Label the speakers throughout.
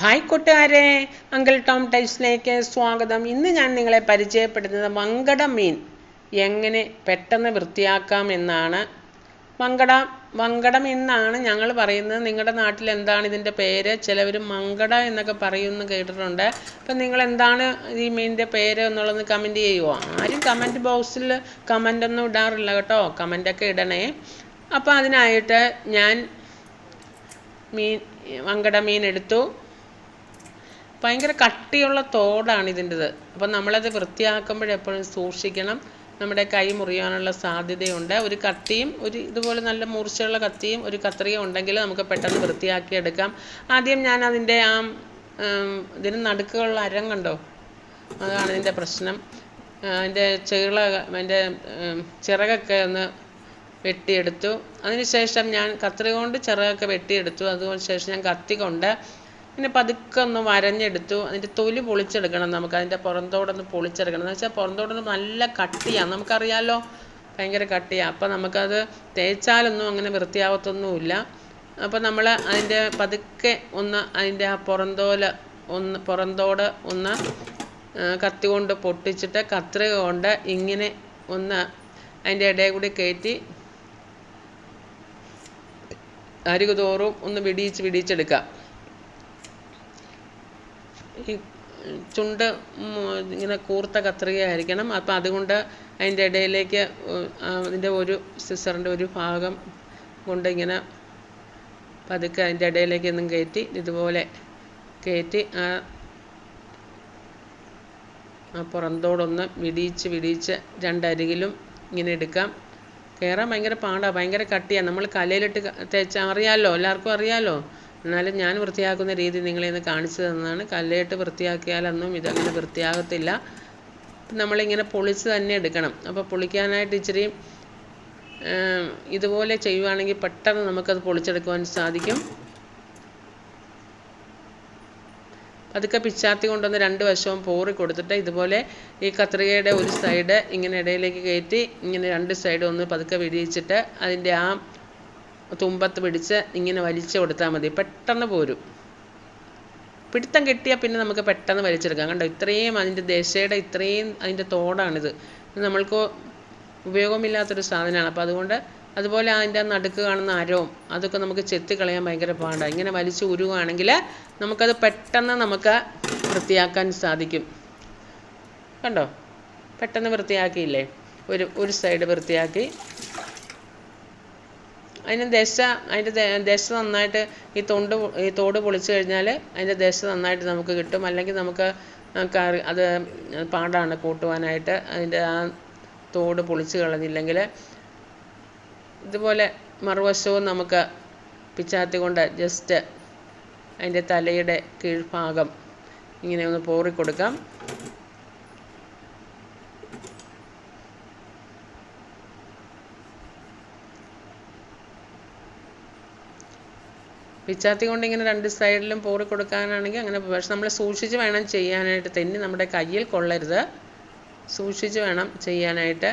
Speaker 1: Hi കൂട്ടുകാരെ uncle Tom ടൈസിലേക്ക് സ്വാഗതം. ഇന്ന് ഞാൻ നിങ്ങളെ പരിചയപ്പെടുത്തുന്നത് മങ്കട മീൻ എങ്ങനെ പെട്ടെന്ന് വൃത്തിയാക്കാം എന്നാണ്. മങ്കട മങ്കടം എന്നാണ് ഞങ്ങൾ പറയുന്നത്. നിങ്ങളുടെ നാട്ടിൽ എന്താണ് ഇതിന്റെ പേര്? ചിലവർ മങ്കട എന്നൊക്കെ പറയുമെന്ന് കേട്ടിട്ടുണ്ട്. അപ്പം നിങ്ങൾ എന്താണ് ഈ മീനിന്റെ പേര് എന്നുള്ളത് കമന്റ് ചെയ്യുമോ ആരും കമന്റ് ബോക്സിൽ കമന്റ് ഒന്നും ഇടാറില്ല കേട്ടോ. കമന്റൊക്കെ ഇടണേ. അപ്പോൾ അതിനായിട്ട് ഞാൻ മീൻ മങ്കട മീൻ എടുത്തു. ഭയങ്കര കട്ടിയുള്ള തോടാണ് ഇതിന്റെത്. അപ്പം നമ്മളത് വൃത്തിയാക്കുമ്പോഴെപ്പോഴും സൂക്ഷിക്കണം. നമ്മുടെ കൈ മുറിയാനുള്ള സാധ്യതയുണ്ട്. ഒരു കത്തിയും ഒരു ഇതുപോലെ നല്ല മൂർച്ചയുള്ള കത്തിയും ഒരു കത്രിയും ഉണ്ടെങ്കിൽ നമുക്ക് പെട്ടെന്ന് വൃത്തിയാക്കി എടുക്കാം. ആദ്യം ഞാൻ അതിന്റെ ആ ഇതിന് നടുക്കുള്ള അരം കണ്ടോ? അതാണ് ഇതിന്റെ പ്രശ്നം. അതിന്റെ ചീള അതിന്റെ ചിറകൊക്കെ ഒന്ന് വെട്ടിയെടുത്തു. അതിനുശേഷം ഞാൻ കത്രിക കൊണ്ട് ചിറകൊക്കെ വെട്ടിയെടുത്തു. അതിനുശേഷം ഞാൻ കത്തി കൊണ്ട് പിന്നെ പതുക്കെ ഒന്ന് വരഞ്ഞെടുത്തു. അതിന്റെ തൊലി പൊളിച്ചെടുക്കണം നമുക്ക്. അതിന്റെ പുറന്തോടൊന്ന് പൊളിച്ചെടുക്കണം. എന്ന് വെച്ചാൽ പുറന്തോടൊന്ന് നല്ല കട്ടിയാണ് നമുക്കറിയാലോ ഭയങ്കര കട്ടിയാണ് അപ്പം നമുക്കത് തേച്ചാലൊന്നും അങ്ങനെ വൃത്തിയാവത്തൊന്നുമില്ല. അപ്പം നമ്മൾ അതിന്റെ പതുക്കെ ഒന്ന് അതിന്റെ ആ പുറന്തോല ഒന്ന് പുറന്തോട് ഒന്ന് കത്തി കൊണ്ട് പൊട്ടിച്ചിട്ട് കത്രിക കൊണ്ട് ഇങ്ങനെ ഒന്ന് അതിന്റെ ഇടയിൽ കൂടി കയറ്റി അരികു തോറും ഒന്ന് വിടിയിച്ച് വിടിയിച്ചെടുക്കുക. ഈ ചുണ്ട് ഇങ്ങനെ കൂർത്ത കത്രികയായിരിക്കണം. അപ്പം അതുകൊണ്ട് അതിന്റെ ഇടയിലേക്ക് അതിന്റെ ഒരു സിസറിന്റെ ഒരു ഭാഗം കൊണ്ട് ഇങ്ങനെ പതുക്കെ അതിന്റെ ഇടയിലേക്ക് ഒന്നും കയറ്റി ഇതുപോലെ കയറ്റി ആ ആ പുറന്തോടൊന്ന് വിടിയിച്ച് വിടിയിച്ച് രണ്ടരികിലും ഇങ്ങനെ എടുക്കാം. കയറാൻ ഭയങ്കര പാടാണ് ഭയങ്കര കട്ടിയാണ് നമ്മൾ കലയിലിട്ട് തേച്ച അറിയാമല്ലോ എല്ലാവർക്കും അറിയാമല്ലോ എന്നാലും ഞാൻ വൃത്തിയാക്കുന്ന രീതി നിങ്ങളെ ഒന്ന് കാണിച്ചു തന്നതാണ്. കല്ലിട്ട് വൃത്തിയാക്കിയാലൊന്നും ഇതങ്ങനെ വൃത്തിയാകത്തില്ല. നമ്മളിങ്ങനെ പൊളിച്ച് തന്നെ എടുക്കണം. അപ്പോൾ പൊളിക്കാനായിട്ട് ഇച്ചിരി ഇതുപോലെ ചെയ്യുവാണെങ്കിൽ പെട്ടെന്ന് നമുക്കത് പൊളിച്ചെടുക്കുവാൻ സാധിക്കും. പതുക്കെ പിച്ചാത്തി കൊണ്ടൊന്ന് രണ്ട് വശവും പോറി കൊടുത്തിട്ട് ഇതുപോലെ ഈ കത്രികയുടെ ഒരു സൈഡ് ഇങ്ങനെ ഇടയിലേക്ക് കയറ്റി ഇങ്ങനെ രണ്ട് സൈഡും ഒന്ന് പതുക്കെ വിരിയിച്ചിട്ട് അതിന്റെ ആ തുമ്പത്ത് പിടിച്ച് ഇങ്ങനെ വലിച്ചു കൊടുത്താൽ മതി. പെട്ടെന്ന് പോരും. പിടുത്തം കിട്ടിയാൽ പിന്നെ നമുക്ക് പെട്ടെന്ന് വലിച്ചെടുക്കാം. കണ്ടോ? ഇത്രയും അതിന്റെ ദശയുടെ ഇത്രയും അതിന്റെ തോടാണിത്. നമ്മൾക്ക് ഉപയോഗമില്ലാത്തൊരു സാധനമാണ്. അപ്പോൾ അതുകൊണ്ട് അതുപോലെ അതിന്റെ നടുക്ക് കാണുന്ന അരവും അതൊക്കെ നമുക്ക് ചെത്തി കളയാൻ ഭയങ്കര പാടാണ്. ഇങ്ങനെ വലിച്ച് ഉരുവാണെങ്കിൽ നമുക്കത് പെട്ടെന്ന് നമുക്ക് വൃത്തിയാക്കാൻ സാധിക്കും. കണ്ടോ? പെട്ടെന്ന് വൃത്തിയാക്കിയില്ലേ? ഒരു ഒരു സൈഡ് വൃത്തിയാക്കി അതിന് ദശ അതിന്റെ ദശ നന്നായിട്ട് ഈ തൊണ്ട് ഈ തോട് പൊളിച്ചു കഴിഞ്ഞാൽ അതിന്റെ ദശ നന്നായിട്ട് നമുക്ക് കിട്ടും. അല്ലെങ്കിൽ നമുക്ക് കറി അത് പാടാണ് കൂട്ടുവാനായിട്ട്. അതിന്റെ ആ തോട് പൊളിച്ച് കളഞ്ഞില്ലെങ്കിൽ ഇതുപോലെ മറുവശവും നമുക്ക് പിച്ചാത്തി കൊണ്ട് ജസ്റ്റ് അതിന്റെ തലയുടെ കീഴ്ഭാഗം ഇങ്ങനെ ഒന്ന് പോറി കൊടുക്കാം പിച്ചാത്തി കൊണ്ട് ഇങ്ങനെ രണ്ട് സൈഡിലും പോറി കൊടുക്കാനാണെങ്കിൽ അങ്ങനെ പക്ഷെ നമ്മൾ സൂക്ഷിച്ച് വേണം ചെയ്യാനായിട്ട്. തെന്നി നമ്മുടെ കയ്യിൽ കൊള്ളരുത്. സൂക്ഷിച്ച് വേണം ചെയ്യാനായിട്ട്.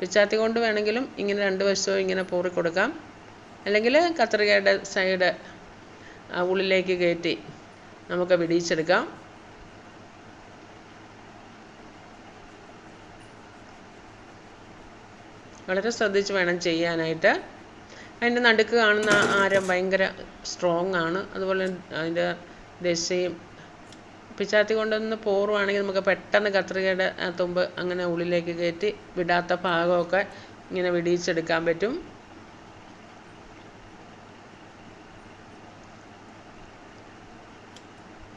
Speaker 1: പിച്ചാത്തി കൊണ്ട് വേണമെങ്കിലും ഇങ്ങനെ രണ്ട് വശവും ഇങ്ങനെ പോറി കൊടുക്കാം. അല്ലെങ്കിൽ കത്രികയുടെ സൈഡ് ഉള്ളിലേക്ക് കയറ്റി നമുക്ക് വിടിയിച്ചെടുക്കാം. വളരെ ശ്രദ്ധിച്ച് വേണം ചെയ്യാനായിട്ട്. അതിന്റെ നടുക്ക് കാണുന്ന ആരം ഭയങ്കര സ്ട്രോങ് ആണ്. അതുപോലെ അതിന്റെ ദശയും. പിച്ചാത്തി കൊണ്ടൊന്ന് പോറുവാണെങ്കിൽ നമുക്ക് പെട്ടെന്ന് കത്രികയുടെ തുമ്പ് അങ്ങനെ ഉള്ളിലേക്ക് കയറ്റി വിടാത്ത ഭാഗമൊക്കെ ഇങ്ങനെ വിടിയിച്ചെടുക്കാൻ പറ്റും.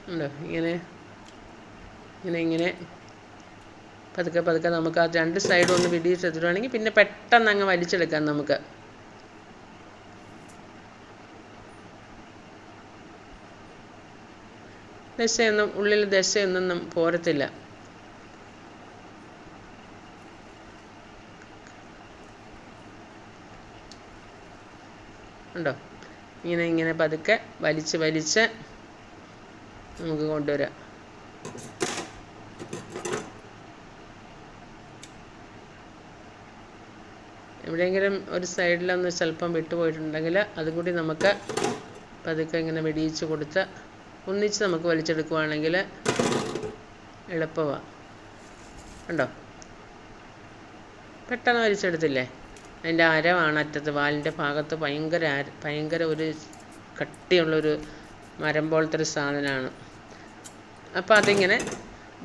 Speaker 1: ഉണ്ടോ? ഇങ്ങനെ ഇങ്ങനെ ഇങ്ങനെ. പതുക്കെ പതുക്കെ നമുക്ക് ആ രണ്ട് സൈഡും ഒന്ന് വിടിയിച്ചെടുത്തിട്ടുവാണെങ്കിൽ പിന്നെ പെട്ടെന്ന് അങ്ങ് വലിച്ചെടുക്കാം നമുക്ക്. ദശയൊന്നും ഉള്ളിൽ ദശയൊന്നും പോരത്തില്ല. ഉണ്ടോ? ഇങ്ങനെ ഇങ്ങനെ പതുക്കെ വലിച്ച് വലിച്ച് നമുക്ക് കൊണ്ടുവരാം. എവിടെയെങ്കിലും ഒരു സൈഡിലൊന്ന് സ്വല്പം വിട്ടുപോയിട്ടുണ്ടെങ്കിൽ അതും കൂടി നമുക്ക് പതുക്കെ ഇങ്ങനെ വെടിയിച്ച് കൊടുത്ത് ഒന്നിച്ച് നമുക്ക് വലിച്ചെടുക്കുവാണെങ്കിൽ എളുപ്പമാണ് കണ്ടോ? പെട്ടെന്ന് വലിച്ചെടുത്തില്ലേ? അതിന്റെ അരമാണ് അറ്റത്ത്. വാലിന്റെ ഭാഗത്ത് ഭയങ്കര ഭയങ്കര ഒരു കട്ടിയുള്ളൊരു മരം പോലത്തെ ഒരു സാധനമാണ്. അപ്പോൾ അതിങ്ങനെ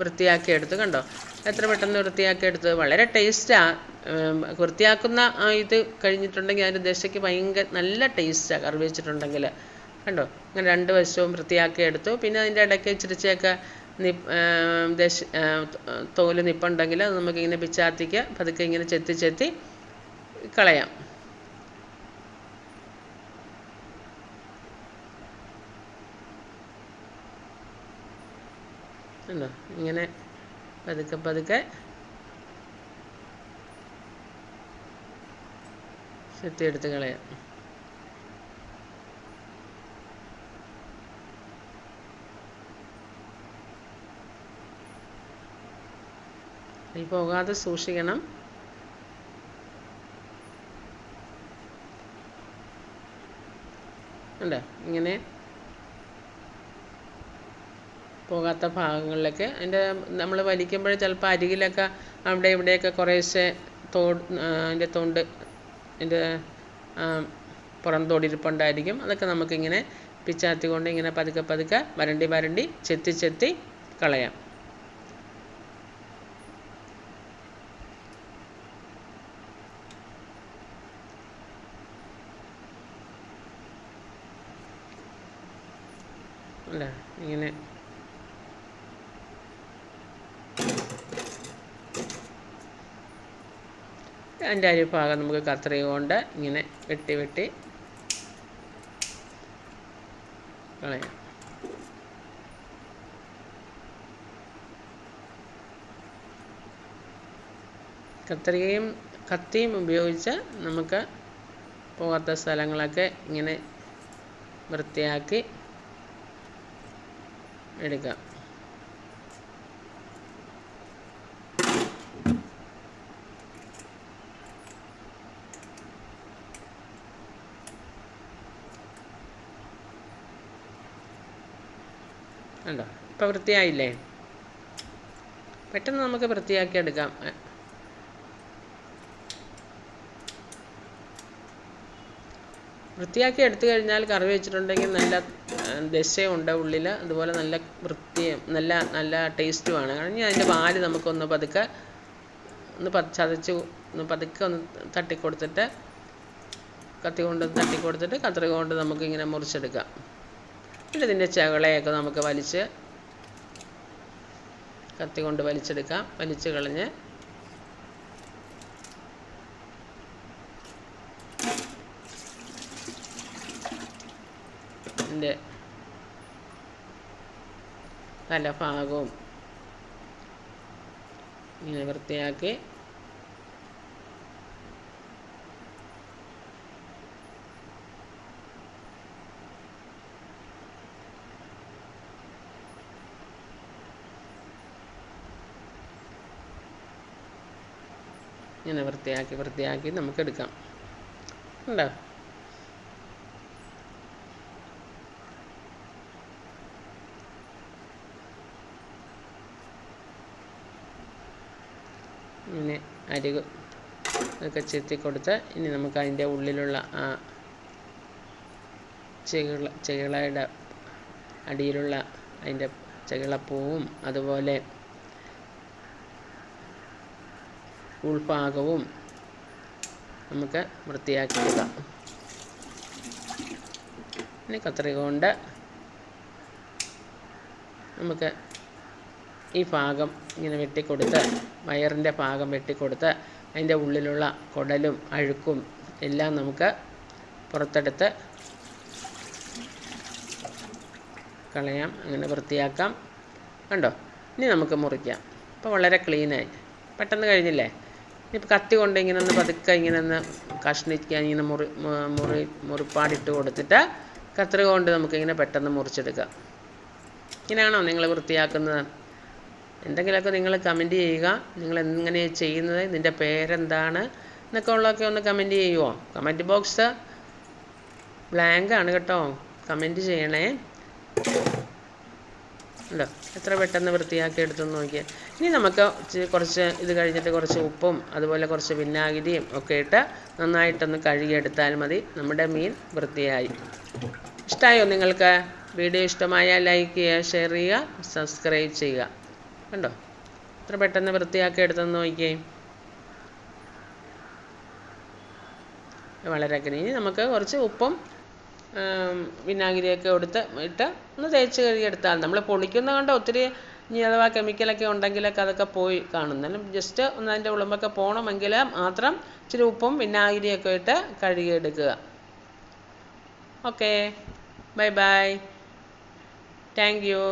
Speaker 1: വൃത്തിയാക്കി എടുത്ത് കണ്ടോ? എത്ര പെട്ടെന്ന് വൃത്തിയാക്കി എടുത്ത് വളരെ ടേസ്റ്റാണ് വൃത്തിയാക്കുന്ന ഇത് കഴിഞ്ഞിട്ടുണ്ടെങ്കിൽ അതിന്റെ ദശയ്ക്ക് ഭയങ്കര നല്ല ടേസ്റ്റാണ് കറി വെച്ചിട്ടുണ്ടെങ്കിൽ. കണ്ടോ? അങ്ങനെ രണ്ട് വശവും വൃത്തിയാക്കി എടുത്തു. പിന്നെ അതിന്റെ ഇടയ്ക്ക് ഇച്ചിരിച്ചൊക്കെ ദശ തോൽ നിപ്പുണ്ടെങ്കിൽ അത് നമുക്കിങ്ങനെ പിച്ചാത്തിക്ക് പതുക്കെ ഇങ്ങനെ ചെത്തി ചെത്തി കളയാം. കണ്ടോ? ഇങ്ങനെ പതുക്കെ പതുക്കെ ചെത്തിയെടുത്ത് കളയാം. ഈ പോകാതെ സൂക്ഷിക്കണം. ഉണ്ട് ഇങ്ങനെ പോകാത്ത ഭാഗങ്ങളിലൊക്കെ. അതിന്റെ നമ്മൾ വലിക്കുമ്പോൾ ചിലപ്പോൾ അരികിലൊക്കെ അവിടെ ഇവിടെയൊക്കെ കുറേശ്ശെ തോ അതിന്റെ തൊണ്ട് അതിന്റെ പുറം തോടിരിപ്പുണ്ടായിരിക്കും. അതൊക്കെ നമുക്കിങ്ങനെ പിച്ചാത്തി കൊണ്ട് ഇങ്ങനെ പതുക്കെ പതുക്കെ വരണ്ടി വരണ്ടി ചെത്തി ചെത്തി കളയാം. ഇങ്ങനെ. അതിന്റെ അരി ഭാഗം നമുക്ക് കത്രി കൊണ്ട് ഇങ്ങനെ വെട്ടി വെട്ടി കളയാം. കത്രികയും കത്തിയും ഉപയോഗിച്ച് നമുക്ക് പോകാത്ത സ്ഥലങ്ങളൊക്കെ ഇങ്ങനെ വൃത്തിയാക്കി എടുക്കാം. കണ്ടോ? ഇപ്പം വൃത്തിയായില്ലേ? പെട്ടെന്ന് നമുക്ക് വൃത്തിയാക്കി എടുക്കാം. വൃത്തിയാക്കി എടുത്തു കഴിഞ്ഞാൽ കറി വെച്ചിട്ടുണ്ടെങ്കിൽ നല്ല ദശയുണ്ട് ഉള്ളിൽ അതുപോലെ നല്ല വൃത്തിയും നല്ല നല്ല ടേസ്റ്റുമാണ് ഇനി അതിന്റെ വാൽ നമുക്കൊന്ന് പതുക്കെ ഒന്ന് ചതച്ച് ഒന്ന് പതുക്കെ ഒന്ന് തട്ടിക്കൊടുത്തിട്ട് കത്തി കൊണ്ട് തട്ടിക്കൊടുത്തിട്ട് കത്രിക കൊണ്ട് നമുക്കിങ്ങനെ മുറിച്ചെടുക്കാം. പിന്നെ ഇതിന്റെ ചകളയൊക്കെ നമുക്ക് വലിച്ച് കത്തി കൊണ്ട് വലിച്ചെടുക്കാം. വലിച്ച് കളഞ്ഞ് ഇതിന്റെ തലഭാഗവും ഇങ്ങനെ വൃത്തിയാക്കി. ഇങ്ങനെ വൃത്തിയാക്കി വൃത്തിയാക്കി നമുക്കെടുക്കാം. ഉണ്ടോ ഇങ്ങനെ അരി ഒക്കെ ചെത്തി കൊടുത്ത് ഇനി നമുക്ക് അതിന്റെ ഉള്ളിലുള്ള ആ ചെകിള ചെകിളയുടെ അടിയിലുള്ള അതിന്റെ ചെകിളപ്പൂവും അതുപോലെ ഉൾഭാഗവും നമുക്ക് വൃത്തിയാക്കി എടുക്കാം ഇനി കത്രിക കൊണ്ട് നമുക്ക് ഈ ഭാഗം ഇങ്ങനെ വെട്ടിക്കൊടുത്ത് വയറിന്റെ ഭാഗം വെട്ടിക്കൊടുത്ത് അതിന്റെ ഉള്ളിലുള്ള കുടലും അഴുക്കും എല്ലാം നമുക്ക് പുറത്തെടുത്ത് കളയാം അങ്ങനെ വൃത്തിയാക്കാം. കണ്ടോ? ഇനി നമുക്ക് മുറിക്കാം. അപ്പോൾ വളരെ ക്ലീനായി പെട്ടെന്ന് കഴിഞ്ഞില്ലേ? ഇനിയിപ്പോൾ കത്തി കൊണ്ട് ഇങ്ങനെ ഒന്ന് പതുക്കെ ഇങ്ങനെ ഒന്ന് കഷ്ണിക്കാൻ ഇങ്ങനെ മുറി മുറി മുറിപ്പാടിട്ട് കൊടുത്തിട്ട് കത്രിക കൊണ്ട് നമുക്കിങ്ങനെ പെട്ടെന്ന് മുറിച്ചെടുക്കാം. ഇങ്ങനെയാണോ നിങ്ങൾ വൃത്തിയാക്കുന്നത്? എന്തെങ്കിലുമൊക്കെ നിങ്ങൾ കമന്റ് ചെയ്യുക. നിങ്ങൾ എങ്ങനെ ചെയ്യുന്നത്? നിന്റെ പേരെന്താണ്? എന്നൊക്കെ ഉള്ളതൊക്കെ ഒന്ന് കമന്റ് ചെയ്യുമോ കമന്റ് ബോക്സ് ബ്ലാങ്ക് ആണ് കേട്ടോ. കമന്റ് ചെയ്യണേ. അല്ല എത്ര പെട്ടെന്ന് വൃത്തിയാക്കി എടുത്തു നോക്കിയാൽ ഇനി നമുക്ക് കുറച്ച് ഇത് കഴിഞ്ഞിട്ട് കുറച്ച് ഉപ്പും അതുപോലെ കുറച്ച് വിനാഗിരിയും ഒക്കെ ഇട്ട് നന്നായിട്ടൊന്ന് കഴുകിയെടുത്താൽ മതി. നമ്മുടെ മീൻ വൃത്തിയായി. ഇഷ്ടമായോ നിങ്ങൾക്ക്? വീഡിയോ ഇഷ്ടമായാൽ ലൈക്ക് ചെയ്യുക ഷെയർ ചെയ്യുക സബ്സ്ക്രൈബ് ചെയ്യുക. കണ്ടോ? എത്ര പെട്ടെന്ന് വൃത്തിയാക്കി എടുത്തെന്ന് നോക്കിയേ. വളരെ ഇനി നമുക്ക് കുറച്ച് ഉപ്പും വിനാഗിരിയൊക്കെ എടുത്ത് ഇട്ട് ഒന്ന് തേച്ച് കഴുകിയെടുത്താൽ നമ്മൾ പൊളിക്കുന്ന കണ്ടോ? ഒത്തിരി ഇനി അഥവാ കെമിക്കലൊക്കെ ഉണ്ടെങ്കിലൊക്കെ അതൊക്കെ പോയി കാണും. എന്നാലും ജസ്റ്റ് ഒന്ന് അതിന്റെ ഉളുമ്പൊക്കെ പോകണമെങ്കിൽ മാത്രം ഇച്ചിരി ഉപ്പും വിനാഗിരിയൊക്കെ ഇട്ട് കഴുകിയെടുക്കുക. Okay bye bye thank you